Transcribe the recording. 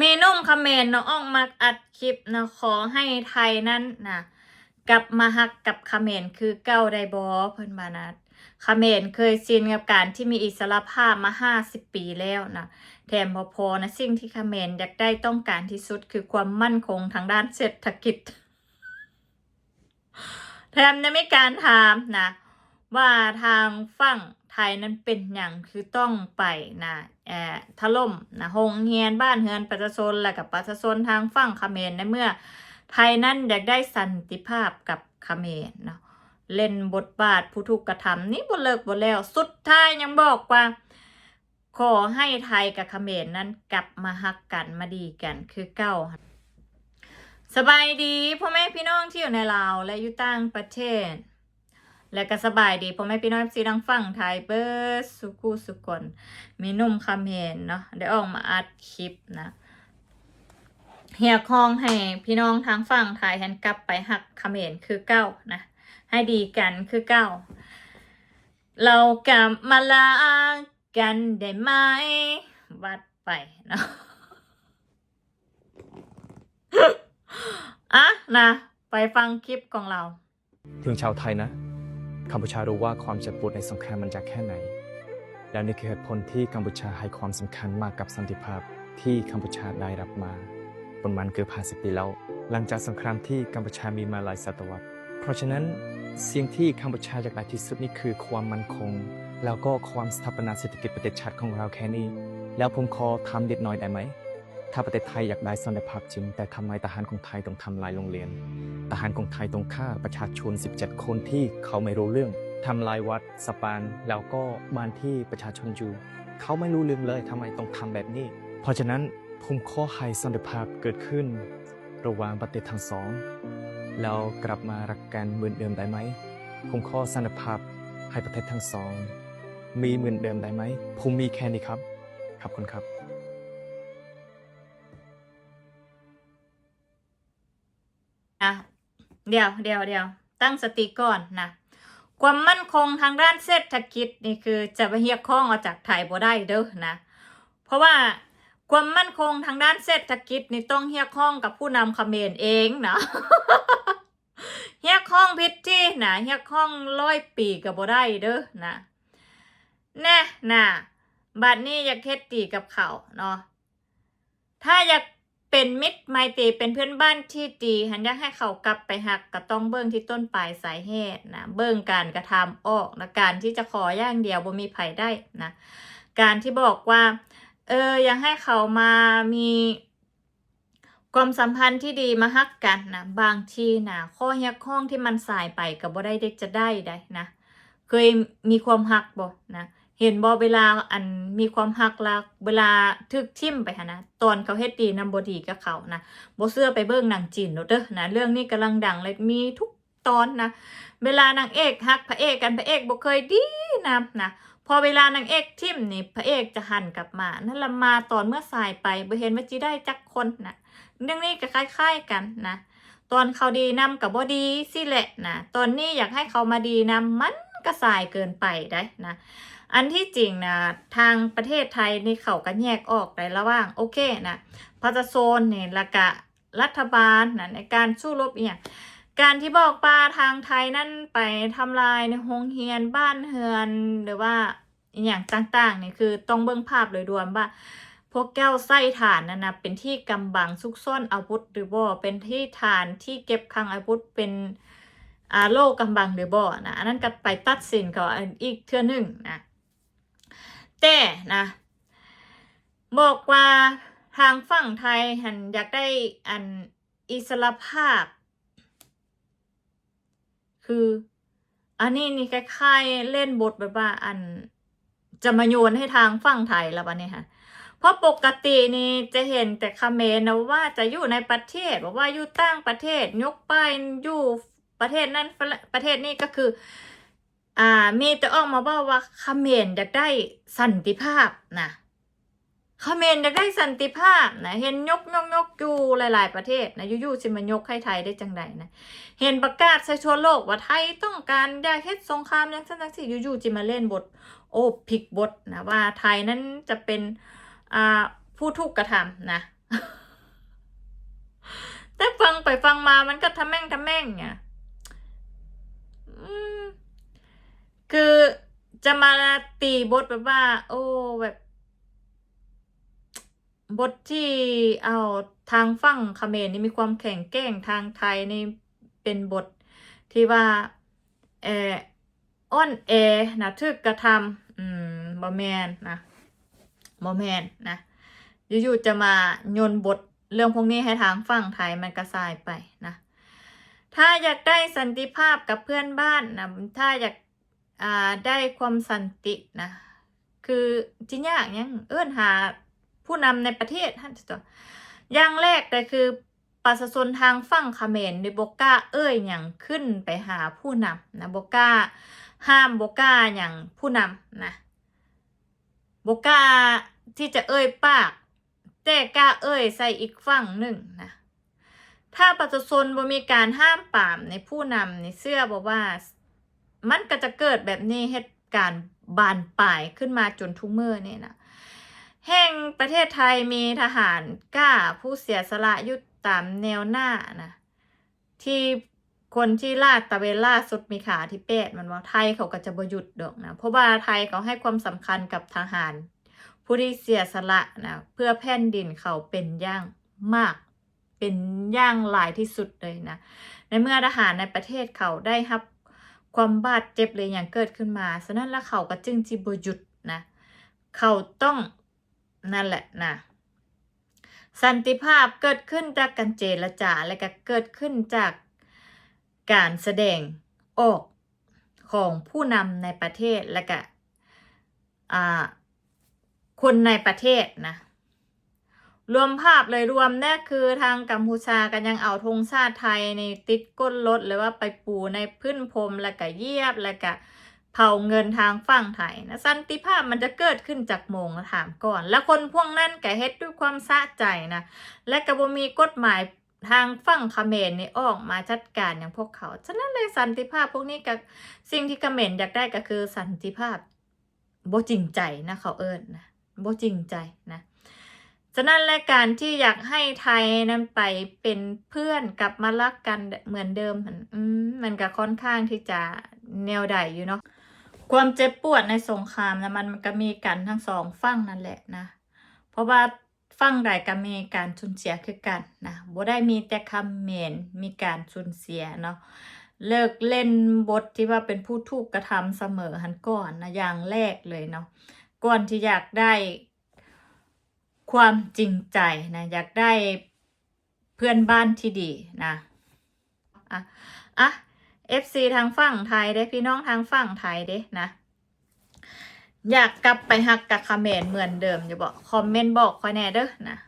มีนุ่มคอมเมนต์เนาะออกมาอัดคลิปนะขอให้ไทยนั้นนะกลับมาฮักกับคอมเมนต์คือเก้าไดบอเพิ่นมานะคอมเมนต์เคยชินกับการที่มีอิสรภาพมาห้าสิบปีแล้วนะแถมพอพอนะสิ่งที่คอมเมนต์อยากได้ต้องการที่สุดคือความมั่นคงทางด้านเศรษฐกิจ แถมยังมีการถามนะว่าทางฝั่งไทยนั้นเป็นอย่างคือต้องไปนะ ถล่มนะโรงเรียนบ้านเฮือนประชาชนและกับประชาชนทางฝั่งเขมรในเมื่อ ไทยนั้นอยากได้สันติภาพกับเขมรเนาะเล่นบทบาทผู้ถูกกระทำนี่บ่เลิกบ่แล้ว สุดท้ายยังบอกว่า ขอให้ไทยกับเขมรนั้นกลับมาฮักกันมาดีกันคือเก้าสบายดีพ่อแม่พี่น้องที่อยู่ในลาวและอยู่ต่างประเทศ และก็สบายดีพ่อแม่พี่น้องซีดังฟังไทยเบิร์สุกูสุกนมีนุ่มคำเห็นเนาะได้ออกมาอัดคลิปนะเฮียคองให้พี่น้องทางฝั่งไทยหันกลับไปหักคำเห็นคือเก้านะให้ดีกันคือเก้าเรากลับมาลากันได้ไหมวัดไปเนาะอะนะ ไปฟังคลิปของเราถึงชาวไทยนะ กัมพูชารู้ว่าความเจ็บปวดในสงครามมันจะแค่ไหน และนี่คือเหตุผลที่กัมพูชาให้ความสำคัญมากกับสันติภาพที่กัมพูชาได้รับมาประมาณเกือบ50ปีแล้ว หลังจากสงครามที่กัมพูชามีมาหลายศตวรรษ เพราะฉะนั้นสิ่งที่กัมพูชาอยากได้ที่สุดนี่คือความมั่นคง แล้วก็ความสถาปนาเศรษฐกิจประเทศชาติของเราแค่นี้ แล้วผมขอทำเด็ดน้อยได้ไหมถ้าประเทศไทยอยากได้สันติภาพจริง แต่ทำไมทหารของไทยต้องทำลายโรงเรียน ทหารของไทยต้องฆ่าประชาชน 17 คนที่เขาไม่รู้เรื่องทำลายวัดสปานแล้วก็บ้านที่ประชาชนอยู่ เขาไม่รู้เรื่องเลยทำไมต้องทำแบบนี้ เพราะฉะนั้นผมข้อให้สันติภาพเกิดขึ้น ระหว่างประเทศทั้งสองแล้วกลับมารักกันเหมือนเดิมได้ไหมผมข้อสันติภาพให้ประเทศทั้งสอง มีเหมือนเดิมได้ไหมผมมีแค่นี้ครับขอบคุณครับ เดี๋ยวเดี๋ยวเดี๋ยวตั้งสติก่อนนะความมั่นคงทางด้านเศรษฐกิจนี่คือจะไปเฮียข้องออกจากไทยบ่ได้เด้อนะ เพราะว่าความมั่นคงทางด้านเศรษฐกิจนี่ต้องเฮียข้องกับผู้นำเขมรเองนะเฮียข้องพิษที่นะเฮียข้องร้อยปีกับบ่ได้เด้อนะแน่นะบัดนี้อยากเฮ็ดตีกับเขาเนาะถ้าอยาก เป็นมิตรไมตรีเป็นเพื่อนบ้านที่ดีหันอยากให้เขากลับไปหักก็ต้องเบิ่งที่ต้นปลายสายเหตุนะเบิ่งการกระทำออกนะการที่จะขอย่างเดียวบ่มีไผได้นะการที่บอกว่า เอออยากให้เขามามีความสัมพันธ์ที่ดีมาฮักกันนะบางทีนะข้อเฮียกข้องที่มันสายไปก็บ่ได้เด็กจะได้ได้นะ เคยมีความฮักบ่นะ เห็นบ่เวลาอันมีความฮักลัก เวลาทึกทิมไปหะนะตอนเขาเฮ็ดดีนำบ่ดีกับเขานะบ่เสื้อไปเบิ่งหนังจีนโนเด้อนะเรื่องนี้กำลังดังเลยมีทุกตอนนะเวลานางเอกฮักพระเอกกันพระเอกบ่เคยดีนะนะพอเวลานางเอกทิมนี่พระเอกจะหันกลับมานั่นละมาตอนเมื่อสายไปบ่เห็นว่าจิได้จักคนนะเรื่องนี้ก็คล้าย ๆกันนะตอนเขาดีนำกับบ่ดีสิแหละนะตอนนี้อยากให้เขามาดีนำมันก็สายเกินไปได้นะ อันที่จริงนะทางประเทศไทยนี่เขาก็แยกออกในระหว่างโอเคนะพัฒโซนเนี่ยละกะรัฐบาลนะในการสู้รบอหย่างการที่บอกปาทางไทยนั่นไปทำลายในโรงเรียนบ้านเฮือนหรือว่าอย่างต่างๆเนี่ยคือต้องเบิ่งภาพโดยรวมว่าพวกแก้วไส้ฐานนั่นนะเป็นที่กำบังซุกซ่อนอาวุธหรือบ่เป็นที่ฐานที่เก็บคลังอาวุธเป็นอาโลกำบังหรือบ่นะอันนั้นก็ไปตัดสินก็อีกเทื่อหนึ่งนะ แต่นะ บอกว่าทางฝั่งไทยหันอยากได้อันอิสรภาพ คืออันนี้นี่คล้ายๆเล่นบทแบบว่าอันจะมาโยนให้ทางฝั่งไทยแล้ววะเนี่ยค่ะเพราะปกตินี่จะเห็นแต่คอมเมนต์นะว่าจะอยู่ในประเทศบอกว่าอยู่ต่างประเทศยกป้ายอยู่ประเทศนั้นประเทศนี้ก็คือ อ่ามีแต่ออกมาบอกว่าเขมรอยากได้สันติภาพนะเขมรอยากได้สันติภาพนะเห็นยกยกยกอยู่หลาย ๆ ประเทศนะยู่ๆสิมันยกให้ไทยได้จังใดนะเห็นประกาศใส่ทั่วโลกว่าไทยต้องการอยากเฮ็ดสงครามอย่างนั้นสิยู่ๆจิมาเล่นบท โอ้พลิกบทนะว่าไทยนั้นจะเป็นอ่าผู้ถูกกระทำนะแต่ฟังไปฟังมามันก็ทำแม่งทำแม่งเนี่ย คือจะมาตีบทแบบว่า โอ้แบบ บทที่เอาทางฝั่งเขมรนี่มีความแข็งแกร่งทางไทยนี่เป็นบทที่ว่าเอออ้อนแอนะทึกกระทำอืมบ่แมนนะบ่แมนนะอยู่ๆจะมาโยนบทเรื่องพวกนี้ให้ทางฝั่งไทยมันกระสายไปนะถ้าอยากได้สันติภาพกับเพื่อนบ้านนะถ้าอยาก อ่าได้ความสันตินะคือจิยากยังเอื้อนหาผู้นำในประเทศท่านตัวอย่างแรกแต่คือประชาชนทางฝั่งเขมรในบกล้าเอ้ยอย่างขึ้นไปหาผู้นำนะบกล้าห้ามบกล้าอย่างผู้นำนะบกล้าที่จะเอ้ยปาก แต่ก้าเอ้ยใส่อีกฝั่งหนึ่งนะถ้าประชาชนบ่มีการห้ามปามในผู้นำในเสื้อบอกว่า มันก็จะเกิดแบบนี้เหตุการณ์บานปลายขึ้นมาจนทุกเมื่อนี่นะแห่งประเทศไทยมีทหารกล้าผู้เสียสละยุดตามแนวหน้านะที่คนที่ลาดตะเวนล่าสุดมีขาที่แปดมันว่าไทยเขาก็จะบหยุดดอกนะเพราะว่าไทยเขาให้ความสำคัญกับทหาร ผู้ที่เสียสละนะเพื่อแผ่นดินเขาเป็นย่างมาก เป็นย่างหลายที่สุดเลยนะในเมื่อทหารในประเทศเขาได้รับ ความบาดเจ็บเลยอย่างเกิดขึ้นมาฉะนั้นแล้วเขาก็จึงจิบหยุดนะเขาต้องนั่นแหละนะสันติภาพเกิดขึ้นจากการเจรจาและก็เกิดขึ้นจากการแสดงออกของผู้นำในประเทศและก็คนในประเทศนะ รวมภาพเลยรวมเนี่ยคือทางกัมพูชากันยังเอาธงชาติไทยในติดก้นรถหรือว่าไปปูในพื้นพรมแล้วก็เยียบแล้วก็เผาเงินทางฝั่งไทยนะสันติภาพมันจะเกิดขึ้นจากโมงถามก่อน แล้วคนพวกนั้นก็เฮ็ดด้วยความสะใจนะและก็บ่มีกฎหมายทางฝั่งเขมรนี่ออกมาจัดการอย่างพวกเขา ฉะนั้นเลยสันติภาพพวกนี้กับสิ่งที่เขมรอยากได้ก็คือสันติภาพบ่จริงใจนะเขาเอิ้นนะบ่จริงใจนะ ฉะนั้นและการที่อยากให้ไทยนั้นไปเป็นเพื่อนกลับมารักกันเหมือนเดิมมันอืมมันก็ค่อนข้างที่จะแนวใดอยู่เนาะความเจ็บปวดในสงครามนะมันมันก็มีกันทั้งสองฝั่งนั่นแหละนะ เพราะว่าฝั่งใดก็มีการสูญเสียคือกันนะบ่ได้มีแต่คำเมนมีการสูญเสียเนาะเลิกเล่นบทที่ว่าเป็นผู้ถูกกระทำเสมอหันก่อนนะอย่างแรกเลยเนาะก่อนที่อยากได้ ความจริงใจนะอยากได้เพื่อนบ้านที่ดีนะอะอะ FC ทางฝั่งไทยเด้พี่น้องทางฝั่งไทยเด้นะ อยากกลับไปหักกับคาเมนเหมือนเดิมอย่าบอกคอมเมนต์บอกคอยแน่เด้อนะ